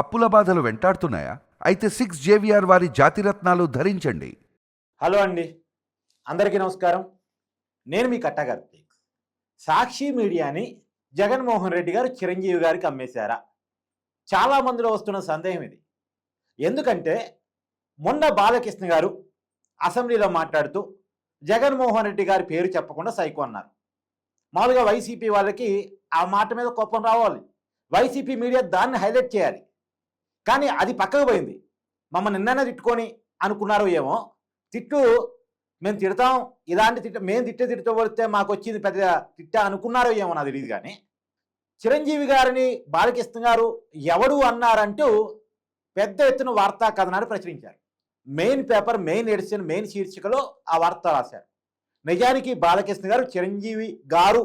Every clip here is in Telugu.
అప్పుల బాధలు వెంటాడుతున్నాయా? అయితే సిక్స్ జేవిఆర్ వారి జాతిరత్నాలు ధరించండి. హలో అండి. అందరికీ నమస్కారం. నేను మీ కట్టగారి సాక్షి మీడియాని జగన్మోహన్ రెడ్డి గారు చిరంజీవి గారికి అమ్మేశారా? చాలా మందిలో వస్తున్న సందేహం ఇది. ఎందుకంటే మొన్న బాలకృష్ణ గారు అసెంబ్లీలో మాట్లాడుతూ జగన్మోహన్ రెడ్డి గారి పేరు చెప్పకుండా సైకో అన్నారు. మామూలుగా వైసీపీ వాళ్ళకి ఆ మాట మీద కోపం రావాలి. వైసీపీ మీడియా దాన్ని హైలైట్ చేయాలి. కానీ అది పక్కకు పోయింది. మమ్మల్ని నిన్ననే తిట్టుకొని అనుకున్నారో ఏమో. తిట్టు మేము తిడతాం ఇలాంటి తిట్ట మేము తిట్టే తిట్టబడితే మాకు వచ్చింది పెద్ద తిట్ట అనుకున్నారో ఏమో నాకు తెలియదు కానీ చిరంజీవి గారిని బాలకృష్ణ గారు ఎవడు అన్నారంటూ పెద్ద ఎత్తున వార్తా కథనాన్ని ప్రచురించారు. Main paper main edition main శీర్షికలో ఆ వార్త రాశారు. నిజానికి బాలకృష్ణ గారు చిరంజీవి గారు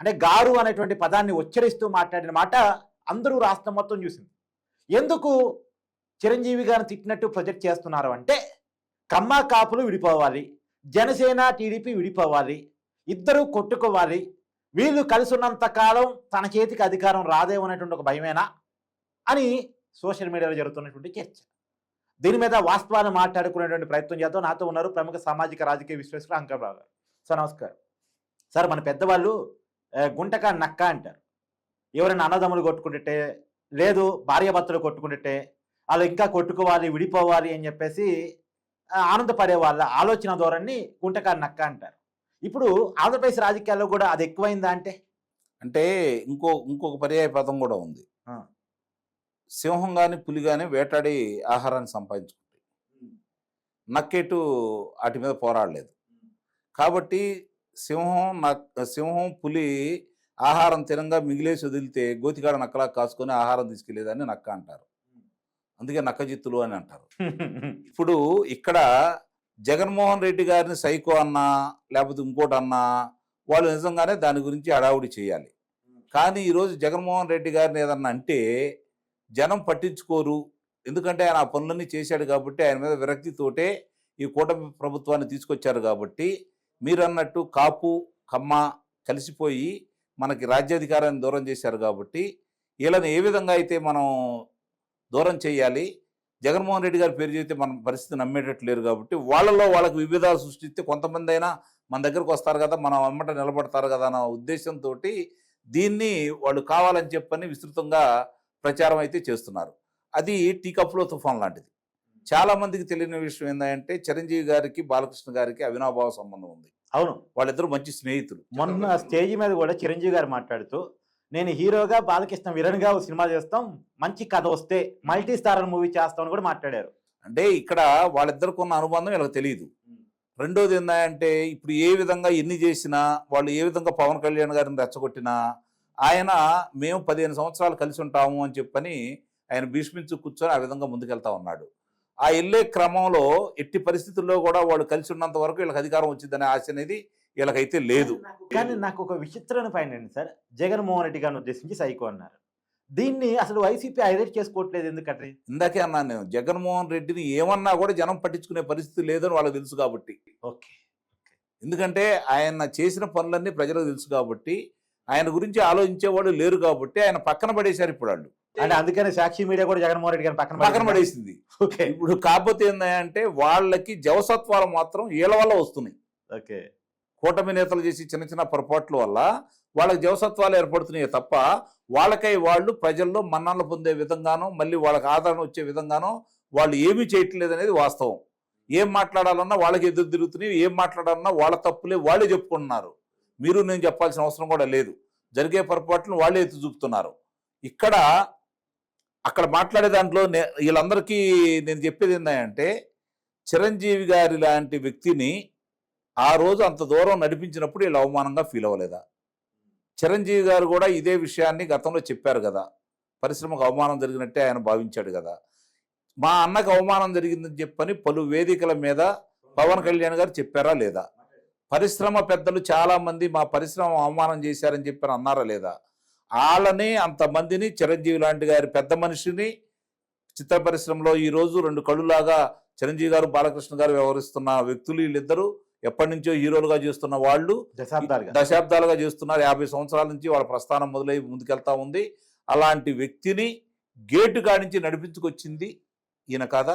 అంటే గారు అనేటువంటి పదాన్ని ఉచ్చరిస్తూ మాట్లాడిన మాట అందరూ రాష్ట్రం మొత్తం చూసింది. ఎందుకు చిరంజీవి గారిని తిట్టినట్టు ప్రొజెక్ట్ చేస్తున్నారు అంటే కమ్మ కాపులు విడిపోవాలి జనసేన టీడీపీ విడిపోవాలి ఇద్దరూ కొట్టుకోవాలి వీళ్ళు కలిసి ఉన్నంత కాలం తన చేతికి అధికారం రాదేమో అనేటువంటి ఒక భయమేనా అని సోషల్ మీడియాలో జరుగుతున్నటువంటి చర్చ. దీని మీద వాస్తవాన్ని మాట్లాడుకునేటువంటి ప్రయత్నం చేద్దాం. నాతో ఉన్నారు ప్రముఖ సామాజిక రాజకీయ విశ్లేషకులు అంకరావు గారు. సార్ నమస్కారం. సార్ మన పెద్దవాళ్ళు గుంటక నక్క అంటారు. ఎవరైనా అన్నదమ్ములు కొట్టుకుంటే లేదు భార్యాభర్తలు కొట్టుకుంటే వాళ్ళు ఇంకా కొట్టుకోవాలి విడిపోవాలి అని చెప్పేసి ఆనందపడే వాళ్ళ ఆలోచన ధోరణి గుంటక నక్క అంటారు. ఇప్పుడు ఆంధ్రప్రదేశ్ రాజకీయాల్లో కూడా అది ఎక్కువైందా అంటే? అంటే ఇంకో ఇంకొక పర్యాయ పదం కూడా ఉంది. సింహం కానీ పులి కానీ వేటాడి ఆహారాన్ని సంపాదించుకుంటాయి. నక్కెటు వాటి మీద పోరాడలేదు. కాబట్టి సింహం నక్ సింహం పులి ఆహారం తినంగా మిగిలేసి వదిలితే గోతికాడ నక్కలా కాసుకొని ఆహారం తీసుకెళ్ళేదని నక్క అంటారు. అందుకే నక్క జిత్తులు అని అంటారు. ఇప్పుడు ఇక్కడ జగన్మోహన్ రెడ్డి గారిని సైకో అన్నా లేకపోతే ఇంకోటి అన్నా వాళ్ళు నిజంగానే దాని గురించి హడావుడి చేయాలి. కానీ ఈరోజు జగన్మోహన్ రెడ్డి గారిని ఏదన్నా అంటే జనం పట్టించుకోరు. ఎందుకంటే ఆయన ఆ పనులన్నీ చేశాడు కాబట్టి ఆయన మీద విరక్తితోటే ఈ కూటమి ప్రభుత్వాన్ని తీసుకొచ్చారు కాబట్టి మీరు అన్నట్టు కాపు కమ్మ కలిసిపోయి మనకి రాజ్యాధికారాన్ని దూరం చేశారు కాబట్టి వీళ్ళని ఏ విధంగా అయితే మనం దూరం చేయాలి? జగన్మోహన్ రెడ్డి గారి పేరు చెబితే మన పరిస్థితి నమ్మేటట్టు లేరు కాబట్టి వాళ్ళలో వాళ్ళకి విభేదాలు సృష్టిస్తే కొంతమంది అయినా మన దగ్గరకు వస్తారు కదా మనం అమ్మట నిలబడతారు కదా అన్న ఉద్దేశంతో దీన్ని వాళ్ళు కావాలని చెప్పని విస్తృతంగా ప్రచారం అయితే చేస్తున్నారు. అది టీ కప్లో తుఫాన్ లాంటిది. చాలా మందికి తెలియని విషయం ఏంటంటే చిరంజీవి గారికి బాలకృష్ణ గారికి అవినాభావ సంబంధం ఉంది. అవును వాళ్ళిద్దరూ మంచి స్నేహితులు. మొన్న స్టేజ్ మీద కూడా చిరంజీవి గారు మాట్లాడుతూ నేను హీరోగా బాలకృష్ణ విలన్గా సినిమా చేస్తాం మంచి కథ వస్తే మల్టీ స్టారర్ మూవీ చేస్తామని కూడా మాట్లాడారు. అంటే ఇక్కడ వాళ్ళిద్దరికి ఉన్న అనుబంధం వీళ్ళకి తెలియదు రెండోది ఏంటంటే ఇప్పుడు ఏ విధంగా ఎన్ని చేసినా వాళ్ళు ఏ విధంగా పవన్ కళ్యాణ్ గారిని రెచ్చగొట్టినా ఆయన మేము పదిహేను సంవత్సరాలు కలిసి ఉంటాము అని చెప్పని ఆయన భీష్మించు కూర్చొని ఆ విధంగా ముందుకెళ్తా ఉన్నాడు. ఆ వెళ్ళే క్రమంలో ఎట్టి పరిస్థితుల్లో కూడా వాళ్ళు కలిసి ఉన్నంత వరకు వీళ్ళకి అధికారం వచ్చిందనే ఆశ అనేది వీళ్ళకైతే లేదు. కానీ నాకు ఒక విచిత్రమైన పాయింట్ అండి సార్. జగన్మోహన్ రెడ్డి గారిని ఉద్దేశించి సైకో అన్నారు. దీన్ని అసలు వైసీపీ హైలైట్ చేసుకోవట్లేదు ఎందుకంటే ఇందాకే అన్నాను నేను జగన్మోహన్ రెడ్డిని ఏమన్నా కూడా జనం పట్టించుకునే పరిస్థితి లేదని వాళ్ళకి తెలుసు కాబట్టి. ఓకే. ఎందుకంటే ఆయన చేసిన పనులన్నీ ప్రజలకు తెలుసు కాబట్టి ఆయన గురించి ఆలోచించేవాళ్ళు లేరు కాబట్టి ఆయన పక్కన పడేశారు ఇప్పుడు వాళ్ళు. అంటే అందుకని సాక్షి మీడియా కూడా జగన్మోహన్ రెడ్డి గారిని పక్కన పక్కన పడేసిందా? ఓకే. ఇప్పుడు కాకపోతే ఏంటంటే వాళ్ళకి జవసత్వాలు మాత్రం వీళ్ళ వల్ల వస్తున్నాయి. ఓకే. కూటమి నేతలు చేసి చిన్న చిన్న పొరపాట్ల వల్ల వాళ్ళకి జవసత్వాలు ఏర్పడుతున్నాయి తప్ప వాళ్ళకై వాళ్ళు ప్రజల్లో మన్ననలు పొందే విధంగానో మళ్ళీ వాళ్ళకి ఆదరణ వచ్చే విధంగానో వాళ్ళు ఏమీ చేయట్లేదు అనేది వాస్తవం. ఏం మాట్లాడాలన్నా వాళ్ళకి ఎదురు తిరుగుతున్నాయి ఏం మాట్లాడాలన్నా వాళ్ళ తప్పులే వాళ్ళే చెప్పుకుంటున్నారు. మీరు నేను చెప్పాల్సిన అవసరం కూడా లేదు. జరిగే పొరపాట్లను వాళ్ళే ఎత్తి చూపుతున్నారు. ఇక్కడ అక్కడ మాట్లాడే దాంట్లో నే- వీళ్ళందరికీ నేను చెప్పేది ఏంటంటే చిరంజీవి గారి లాంటి వ్యక్తిని ఆ రోజు అంత దూరం నడిపించినప్పుడు వీళ్ళు అవమానంగా ఫీల్ అవ్వలేదా? చిరంజీవి గారు కూడా ఇదే విషయాన్ని గతంలో చెప్పారు కదా. పరిశ్రమకు అవమానం జరిగినట్టే ఆయన భావించాడు కదా. మా అన్నకు అవమానం జరిగిందని చెప్పని పలు వేదికల మీద పవన్ కళ్యాణ్ గారు చెప్పారా లేదా? పరిశ్రమ పెద్దలు చాలామంది మా పరిశ్రమ అవమానం చేశారని చెప్పారు అన్నారా లేదా? వాళ్ళని అంతమందిని చిరంజీవి లాంటి గారి పెద్ద మనిషిని చిత్ర పరిశ్రమలో ఈ రోజు రెండు కళ్ళులాగా చిరంజీవి గారు బాలకృష్ణ గారు వ్యవహరిస్తున్న వ్యక్తులు వీళ్ళిద్దరూ ఎప్పటి నుంచో హీరోలుగా చేస్తున్న వాళ్ళు దశాబ్దాలుగా. దశాబ్దాలుగా చేస్తున్నారు. యాభై సంవత్సరాల నుంచి వాళ్ళ ప్రస్థానం మొదలై ముందుకెళ్తా ఉంది. అలాంటి వ్యక్తిని గేటు కాడించి నడిపించుకొచ్చింది ఈయన కాదా?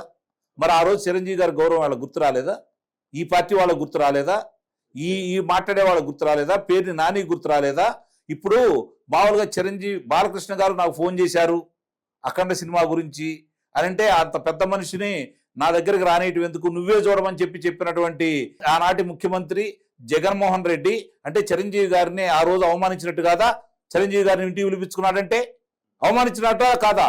మరి ఆ రోజు చిరంజీవి గారి గౌరవం వాళ్ళ గుర్తు రాలేదా? ఈ పార్టీ వాళ్ళ గుర్తు రాలేదా? ఈ ఈ మాట్లాడే వాళ్ళ గుర్తు రాలేదా? పేరుని నాని గుర్తు రాలేదా? ఇప్పుడు మామూలుగా చిరంజీవి బాలకృష్ణ గారు నాకు ఫోన్ చేశారు అఖండ సినిమా గురించి. అని అంటే అంత పెద్ద మనిషిని నా దగ్గరికి రానేయటం ఎందుకు? నువ్వే చూడమని చెప్పి చెప్పినటువంటి ఆనాటి ముఖ్యమంత్రి జగన్మోహన్ రెడ్డి అంటే చిరంజీవి గారిని ఆ రోజు అవమానించినట్టు కాదా? చిరంజీవి గారిని ఇంటికి పిలిపించుకున్నాడంటే అవమానించినట్ట కాదా?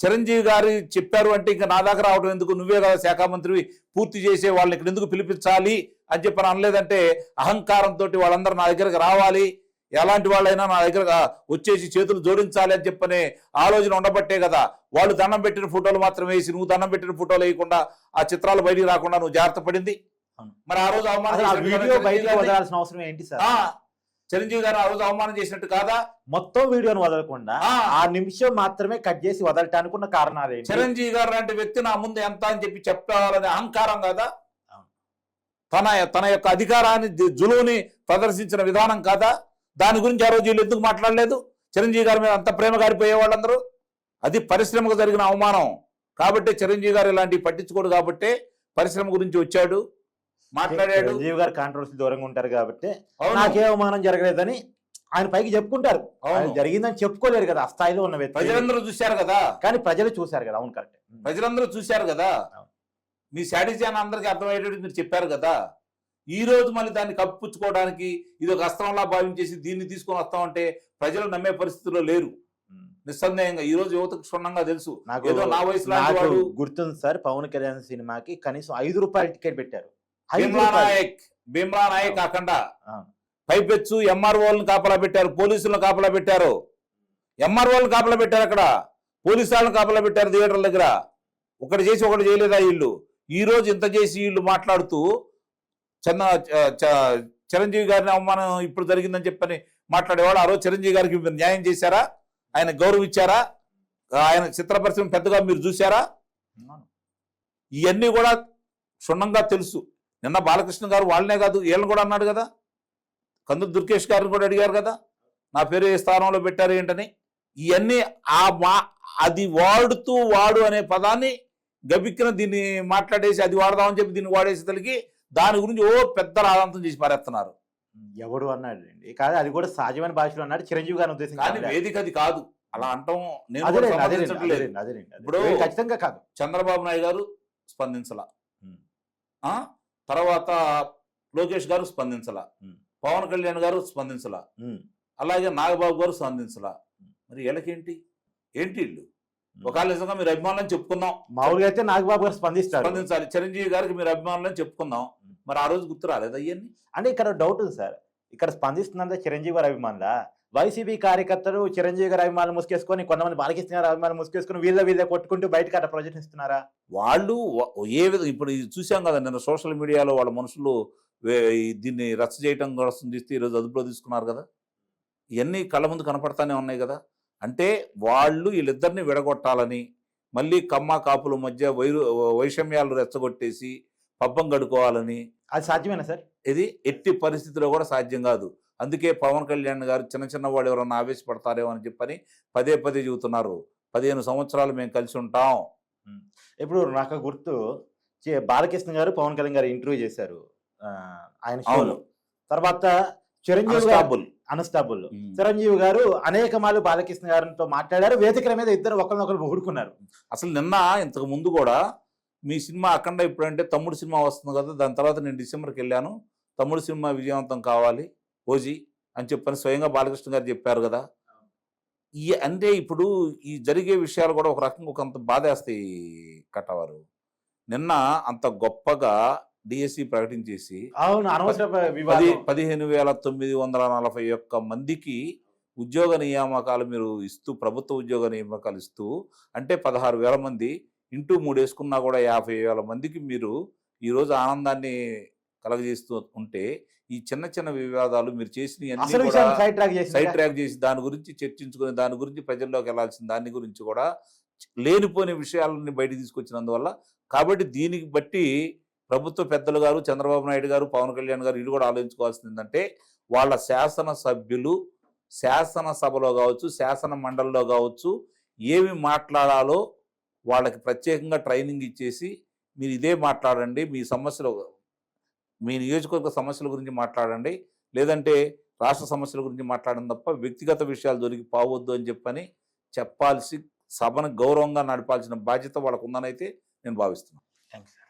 చిరంజీవి గారు చెప్పారు అంటే ఇంకా నా దగ్గర రావడం ఎందుకు? నువ్వే కదా శాఖ మంత్రివి పూర్తి చేసే వాళ్ళని ఇక్కడ ఎందుకు పిలిపించాలి అని చెప్పి అనలేదంటే అహంకారంతో వాళ్ళందరూ నా దగ్గరకు రావాలి. ఎలాంటి వాళ్ళైనా నా దగ్గర వచ్చేసి చేతులు జోడించాలి అని చెప్పనే ఆలోచన ఉండబట్టే కదా. వాళ్ళు దండం పెట్టిన ఫోటోలు మాత్రం వేసి నువ్వు దండం పెట్టిన ఫోటోలు వేయకుండా ఆ చిత్రాలు బయటికి రాకుండా నువ్వు జాగ్రత్త పడింది. మరి ఆ రోజు అవమానం అవసరం ఏంటి సార్? చిరంజీవి గారు ఆ రోజు అవమానం చేసినట్టు కాదా? మొత్తం వీడియోను వదలకుండా ఆ. నిమిషం మాత్రమే కట్ చేసి వదలటానికి ఉన్న కారణాలు చిరంజీవి గారు లాంటి వ్యక్తి నా ముందు ఎంత అని చెప్పి చెప్పాలనే అహంకారం కదా. తన తన యొక్క అధికారాన్ని జులువుని ప్రదర్శించిన విధానం కాదా? దాని గురించి ఆ రోజు వీళ్ళు ఎందుకు మాట్లాడలేదు? చిరంజీవి గారి మీద అంత ప్రేమ గారిపోయే వాళ్ళందరూ? అది పరిశ్రమకు జరిగిన అవమానం. కాబట్టి చిరంజీవి గారు ఇలాంటివి పట్టించుకోడు కాబట్టి పరిశ్రమ గురించి వచ్చాడు మాట్లాడాడు. చిరంజీవి గారు కాంట్రవర్సీ దూరంగా ఉంటారు కాబట్టి. నాకే అవమానం జరగలేదని ఆయన పైకి చెప్పుకుంటారు. జరిగిందని చెప్పుకోలేరు కదా ఆ స్థాయిలో ఉన్న వ్యక్తి. ప్రజలందరూ చూశారు కదా? కానీ ప్రజలు చూశారు కదా అవును కరెక్ట్. ప్రజలందరూ చూశారు కదా. మీ శాడిజాన్ అందరికీ అర్థమయ్యేటట్టు మీరు చెప్పారు కదా? ఈ రోజు మళ్ళీ దాన్ని కప్పుచ్చుకోవడానికి ఇది ఒక అస్త్రంలా భావించేసి దీన్ని తీసుకొని వస్తామంటే ప్రజలు నమ్మే పరిస్థితిలో లేరు. నిస్సందేహంగా. ఈ రోజు యువతకు క్షుణ్ణంగా తెలుసు. నాకు ఏదో నా వయసు గుర్తుంది సార్ పవన్ కళ్యాణ్ సినిమాకి కనీసం ఐదు రూపాయల టికెట్ పెట్టారు. భీమ్లా. నాయక్ భీమ్లా నాయక్ కాకుండా. పైపెచ్చు ఎంఆర్ఓలను కాపలా పెట్టారు పోలీసులను కాపలా పెట్టారు. ఎంఆర్ఓలను కాపలా పెట్టారు అక్కడ. పోలీసు వాళ్ళని కాపలా పెట్టారు థియేటర్ల దగ్గర. ఒకటి చేసి ఒకటి చేయలేదా వీళ్ళు? ఈ రోజు ఇంత చేసి వీళ్ళు మాట్లాడుతూ చంద చ- చిరంజీవి గారిని అవమానం ఇప్పుడు జరిగిందని చెప్పని మాట్లాడేవాడు ఆ రోజు చిరంజీవి గారికి న్యాయం చేశారా? ఆయన గౌరవించారా? ఆయన చిత్ర పరిశ్రమ పెద్దగా మీరు చూశారా? ఇవన్నీ కూడా క్షుణ్ణంగా తెలుసు. నిన్న బాలకృష్ణ గారు వాళ్ళనే కాదు వీళ్ళని కూడా అన్నాడు కదా. కందు దుర్గేష్ గారిని కూడా అడిగారు కదా. నా పేరు ఏ స్థానంలో పెట్టారు ఏంటని. ఇవన్నీ ఆ మా అది వాడుతూ వాడు అనే పదాన్ని గబిక్కిన దీన్ని మాట్లాడేసి అది వాడదామని చెప్పి దీన్ని వాడేసి తలికి దాని గురించి ఓ పెద్ద రాదంతం చేసి పారేస్తున్నారు. ఎవడు అన్నాడు అండి కాదు అది కూడా సహజమైన భాషలో అన్నాడు చిరంజీవి గారిని కానీ ఉద్దేశించి వేదిక అది కాదు. అలా అంటాం నేను. ఇప్పుడు- ఖచ్చితంగా కాదు. చంద్రబాబు నాయుడు గారు స్పందించలా? తర్వాత లోకేష్ గారు స్పందించలా. పవన్ కళ్యాణ్ గారు స్పందించలా. అలాగే నాగబాబు గారు స్పందించలా. మరి వీళ్ళకేంటి? ఏంటి వీళ్ళు? ఒకవేళ నిజంగా మీరు అభిమానులని చెప్పుకుందాం. మామూలుగా అయితే నాగబాబు గారు స్పందిస్తారు. స్పందించాలి. చిరంజీవి గారికి మీరు అభిమానులని చెప్పుకుందాం. మరి ఆ రోజు గుర్తు రాలేదు అయ్యన్ని అంటే ఇక్కడ డౌట్ ఉంది సార్. ఇక్కడ స్పందిస్తుందంతా చిరంజీవి గారి అభిమానుల? వైసీపీ కార్యకర్తలు చిరంజీవి గారి అభిమానులు ముసుకేసుకొని కొంతమంది బాలకృష్ణ గారి అభిమానులు ముసుకేసుకొని వీళ్ళ వీళ్ళ కొట్టుకుంటూ బయటకు అట్లా ప్రొజెక్ట్ ఇస్తున్నారా? వాళ్ళు ఏ విధంగా ఇప్పుడు ఇది చూసాం కదా నిన్న సోషల్ మీడియాలో వాళ్ళ మనుషులు వే- దీన్ని రచ్చ చేయటం కోసం తీస్తే ఈరోజు అదుపులో తీసుకున్నారు కదా. ఇవన్నీ కళ్ళ ముందు కనపడతానే ఉన్నాయి కదా. అంటే వాళ్ళు వీళ్ళిద్దరిని విడగొట్టాలని మళ్ళీ కమ్మ కాపుల మధ్య వైరు వైషమ్యాలు రెచ్చగొట్టేసి పబ్బం గడుకోవాలని అది సాధ్యమేనా సార్? ఇది ఎట్టి పరిస్థితిలో కూడా సాధ్యం కాదు. అందుకే పవన్ కళ్యాణ్ గారు చిన్న చిన్న వాళ్ళు ఎవరన్నా ఆవేశపడతారేమో అని చెప్పని పదే పదే చెబుతున్నారు. పదిహేను సంవత్సరాలు మేము కలిసి ఉంటాం. ఇప్పుడు నాకు గుర్తు బాలకృష్ణ గారు పవన్ కళ్యాణ్ గారు ఇంటర్వ్యూ చేశారు. ఆయన షోలో. తర్వాత చిరంజీవి గారు అన్స్టాబుల్ చిరంజీవి గారు అనేక మార్లు బాలకృష్ణ గారితో మాట్లాడారు. వేదికల మీద ఇద్దరు ఒకరినొకరు పొగుడుకున్నారు అసలు నిన్న ఇంతకు ముందు కూడా మీ సినిమా అఖండ ఇప్పుడంటే తమ్ముడు సినిమా వస్తుంది కదా దాని తర్వాత నేను డిసెంబర్కి వెళ్ళాను. తమ్ముడు సినిమా విజయవంతం కావాలి ఓజీ అని చెప్పని స్వయంగా బాలకృష్ణ గారు చెప్పారు కదా. ఈ అంటే ఇప్పుడు ఈ జరిగే విషయాలు కూడా ఒక రకంగా కొంత బాధేస్తాయి కట్టవారు. నిన్న అంత గొప్పగా డిఎస్సి ప్రకటించేసి పది పదిహేను వేల తొమ్మిది వందల నలభై ఒక్క మందికి ఉద్యోగ నియామకాలు మీరు ఇస్తూ ప్రభుత్వ ఉద్యోగ నియామకాలు ఇస్తూ అంటే పదహారు వేల మంది ఇంటూ మూడు వేసుకున్నా కూడా యాభై వేల మందికి మీరు ఈరోజు ఆనందాన్ని కలగజేస్తూ ఉంటే ఈ చిన్న చిన్న వివాదాలు మీరు చేసిన సైడ్ ట్రాక్ చేసి దాని గురించి చర్చించుకుని దాని గురించి ప్రజల్లోకి వెళ్ళాల్సిన దాని గురించి కూడా లేనిపోని విషయాలని బయటికి తీసుకొచ్చినందువల్ల కాబట్టి దీనికి బట్టి ప్రభుత్వ పెద్దలు గారు చంద్రబాబు నాయుడు గారు పవన్ కళ్యాణ్ గారు ఇది కూడా ఆలోచించుకోవాల్సింది ఏంటంటే వాళ్ళ శాసన సభ్యులు శాసనసభలో కావచ్చు శాసన మండలిలో కావచ్చు ఏమి మాట్లాడాలో వాళ్ళకి ప్రత్యేకంగా ట్రైనింగ్ ఇచ్చేసి మీరు ఇదే మాట్లాడండి మీ సమస్యలు మీ నియోజకవర్గ సమస్యల గురించి మాట్లాడండి లేదంటే రాష్ట్ర సమస్యల గురించి మాట్లాడడం తప్ప వ్యక్తిగత విషయాలు దొరికి పావద్దు అని చెప్పని చెప్పాల్సి సభను గౌరవంగా నడపాల్సిన బాధ్యత వాళ్ళకు ఉందని అయితే నేను భావిస్తున్నాను థ్యాంక్స్